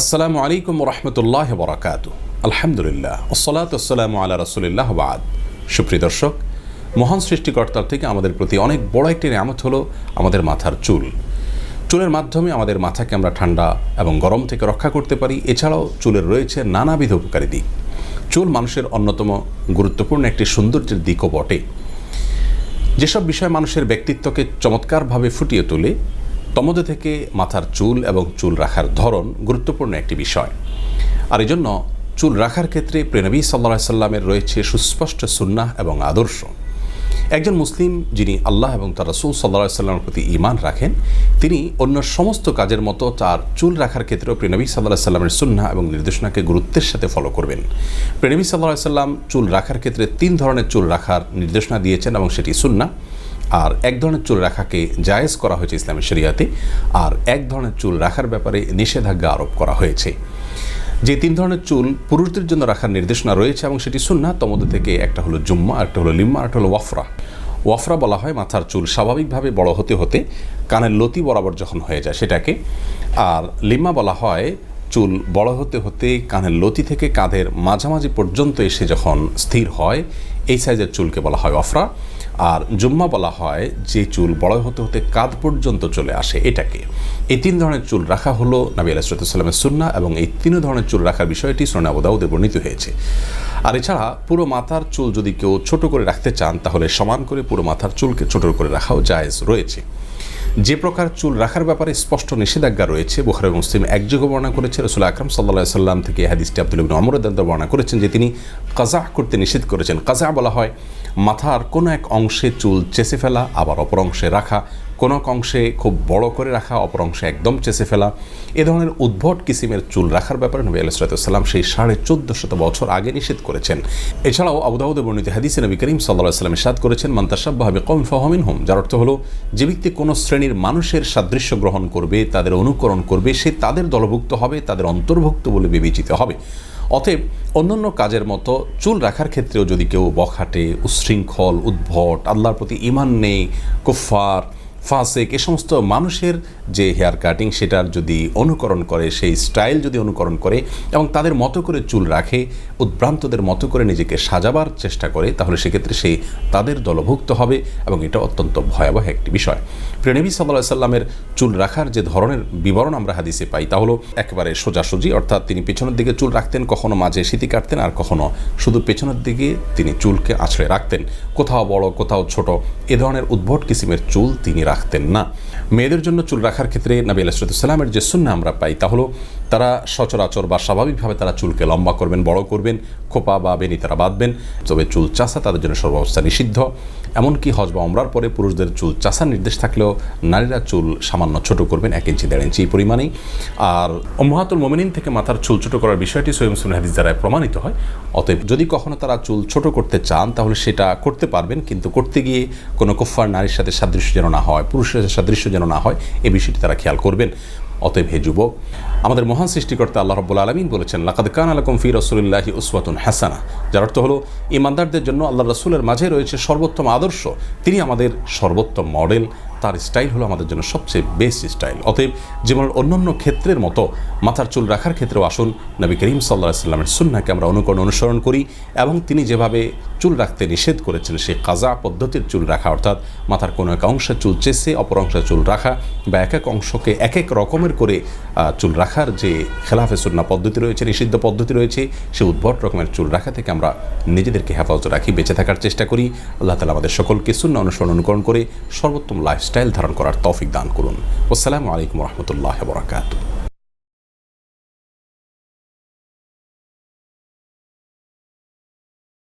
আসসালামু আলাইকুম রহমতুল্লাহ বরাকাত আলহামদুলিল্লাহ। ওসলাত আসসালামু আল্লাহ রসুলিল্লাহ বাদ। সুপ্রিয় দর্শক, মহান সৃষ্টিকর্তার থেকে আমাদের প্রতি অনেক বড় একটি নিয়ামত হলো আমাদের মাথার চুল। চুলের মাধ্যমে আমাদের মাথাকে আমরা ঠান্ডা এবং গরম থেকে রক্ষা করতে পারি। এছাড়াও চুলের রয়েছে নানাবিধ উপকারী দিক। চুল মানুষের অন্যতম গুরুত্বপূর্ণ একটি সৌন্দর্যের দিকও বটে। যেসব বিষয় মানুষের ব্যক্তিত্বকে চমৎকারভাবে ফুটিয়ে তোলে তমদে থেকে মাথার চুল এবং চুল রাখার ধরন গুরুত্বপূর্ণ একটি বিষয়। আর এই জন্য চুল রাখার ক্ষেত্রে প্রেনবী সাল্লা সাল্লামের রয়েছে সুস্পষ্ট সুন্নাহ এবং আদর্শ। একজন মুসলিম যিনি আল্লাহ এবং তার রসুল সাল্লা সাল্লামের প্রতি ইমান রাখেন, তিনি অন্য সমস্ত কাজের মতো তার চুল রাখার ক্ষেত্রেও প্রেনবী সাল্লাহ সাল্লামের সুন্না এবং নির্দেশনাকে গুরুত্বের সাথে ফলো করবেন। প্রেনবী সাল্লাহ সাল্লাম চুল রাখার ক্ষেত্রে তিন ধরনের চুল রাখার নির্দেশনা দিয়েছেন এবং সেটি সুন্না আর এক ধরনের চুল রাখাকে জায়েজ করা হয়েছে ইসলামের শরিয়াতে, আর এক ধরনের চুল রাখার ব্যাপারে নিষেধাজ্ঞা আরোপ করা হয়েছে। যে তিন ধরনের চুল পুরুষদের জন্য রাখার নির্দেশনা রয়েছে এবং সেটি সুন্না তমধ্যে থেকে একটা হলো জুম্মা একটা হলো লিম্মা একটা হলো ওয়াফরা। ওয়াফরা বলা হয় মাথার চুল স্বাভাবিকভাবে বড় হতে হতে কানের লতি বরাবর যখন হয়ে যায় সেটাকে, আর লিম্মা বলা হয় চুল বড় হতে হতে কানের লতি থেকে কাঁধের মাঝামাঝি পর্যন্ত এসে যখন স্থির হয়, এই সাইজের চুলকে বলা হয় অফরা। আর জুম্মা বলা হয় যে চুল বড় হতে হতে কাঁধ পর্যন্ত চলে আসে এটাকে। এই তিন ধরনের চুল রাখা হলো নবী আলাইসালামের সুন্না এবং এই তিন ধরনের চুল রাখার বিষয়টি সোনাবদাউদে বর্ণিত হয়েছে। আর এছাড়া পুরো মাথার চুল যদি কেউ ছোট করে রাখতে চান, তাহলে সমান করে পুরো মাথার চুলকে ছোট করে রাখাও জায়েজ রয়েছে। যে প্রকার চুল রাখার ব্যাপারে স্পষ্ট নিষেধাজ্ঞা রয়েছে, বুখারি মুসলিম একযোগে বর্ণনা করেছে রসুল আকরম সাল্লা সাল্লাম থেকে হাদিসটি আব্দুল ইবিন অমরদান্ত বর্ণনা করেছেন যে তিনি কাজা করতে নিষেধ করেছেন। কাজা বলা হয় মাথার কোনো এক অংশে চুল চেষে ফেলা, আবার অপর অংশে রাখা, কোনো এক অংশে খুব বড় করে রাখা, অপর অংশে একদম চেষে ফেলা। এ ধরনের উদ্ভট কিসিমের চুল রাখার ব্যাপারে নবী আলাইসালাম সেই সাড়ে চোদ্দ শত বছর আগে নিষেধ করেছেন। এছাড়াও আবুদাউদে বর্ণিত হাদিসে নবী করিম সাল্লাহ সাল্লাম সাদ করেছেন মান্তাসাব্বাহাবে কম ফহমিন হোম যার অর্থ হলো, যে ব্যক্তি কোনো শ্রেণির মানুষের সাদৃশ্য গ্রহণ করবে, তাদের অনুকরণ করবে, সে তাদের দলভুক্ত হবে, তাদের অন্তর্ভুক্ত বলে বিবেচিত হবে। অতএব অন্যান্য কাজের মতো চুল রাখার ক্ষেত্রেও যদি কেউ বখাটে উচ্ছৃঙ্খল উদ্ভট, আল্লাহর প্রতি ইমান নেই কুফার ফাসেক, এ সমস্ত মানুষের যে হেয়ার কাটিং সেটার যদি অনুকরণ করে, সেই স্টাইল যদি অনুকরণ করে এবং তাদের মতো করে চুল রাখে, উদ্ভ্রান্তদের মতো করে নিজেকে সাজাবার চেষ্টা করে, তাহলে সেক্ষেত্রে সে তাদের দলভুক্ত হবে এবং এটা অত্যন্ত ভয়াবহ একটি বিষয়। প্রেনবী সাল্লাহ সাল্লামের চুল রাখার যে ধরনের বিবরণ আমরা হাদিসে পাই, তা হলো একেবারে সোজাসুজি, অর্থাৎ তিনি পেছনের দিকে চুল রাখতেন, কখনো মাঝে স্মৃতি কাটতেন আর কখনো শুধু পেছনের দিকে তিনি চুলকে আছড়ে রাখতেন। কোথাও বড়, কোথাও ছোট, এ ধরনের উদ্ভট কিসিমের চুল তিনি রাখতেন না। মেয়েদের জন্য চুল রাখার ক্ষেত্রে নবী আলাইসালামের যে সুন্না আমরা পাই তা হলো তারা সচরাচর বা স্বাভাবিকভাবে তারা চুলকে লম্বা করবেন, বড় করবেন, খোপা বা বেনি তারা বাঁধবেন। তবে চুল চাষা তাদের জন্য সর্বাবস্থা নিষিদ্ধ। এমনকি হজ বা অমরার পরে পুরুষদের চুল চাষার নির্দেশ থাকলেও নারীরা চুল সামান্য ছোট করবেন এক ইঞ্চি, দেড় ইঞ্চি পরিমাণেই। আর মহাতুল মোমিনিন থেকে মাথার চুল ছোট করার বিষয়টি সৈয়ম সুন হাদিস দ্বারা প্রমাণিত হয়। অতএব যদি কখনো তারা চুল ছোট করতে চান, তাহলে সেটা করতে পারবেন, কিন্তু করতে গিয়ে কোনো কুফার নারীর সাথে সাদৃশ্য যেন না হয়, পুরুষের সাথে সাদৃশ্য যেন না হয়, এ বিষয়টি তারা খেয়াল করবেন। অতএব হে যুবক, আমাদের মহান সৃষ্টিকর্তা আল্লাহ রব্বুল আলমিন বলেছেন, লাকাদ কান আলকম ফি রসুলিল্লাহি উসওয়াতুন হাসানা। যার অর্থ হলো ইমানদারদের জন্য আল্লাহ রসুলের মাঝে রয়েছে সর্বোত্তম আদর্শ। তিনি আমাদের সর্বোত্তম মডেল। তার স্টাইল হলো আমাদের জন্য সবচেয়ে বেস্ট স্টাইল। অতএব যেমন অন্যান্য ক্ষেত্রের মতো মাথার চুল রাখার ক্ষেত্রেও আসুন। নবী করিম সাল্লাহ সাল্লামের সুন্নাকে আমরা অনুকরণ, অনুসরণ করি এবং তিনি যেভাবে চুল রাখতে নিষেধ করেছেন, সেই কাজা পদ্ধতির চুল রাখা, অর্থাৎ মাথার কোনো এক অংশে চুল চেষে অপর অংশে চুল রাখা বা এক এক অংশকে এক এক রকমের করে চুল রাখার যে খেলাফে সুন্না পদ্ধতি রয়েছে, নিষিদ্ধ পদ্ধতি রয়েছে, সে উদ্ভট রকমের চুল রাখা থেকে আমরা নিজেদেরকে হেফাজত রাখি, বেঁচে থাকার চেষ্টা করি। আল্লাহ তালা আমাদের সকলকে সুন্না অনুসরণ অনুকরণ করে সর্বোত্তম লাইফস্টাইল ধারণ করার তৌফিক দান করুন। আসসালামু আলাইকুম রহমতুল্লাহ বরাকাতু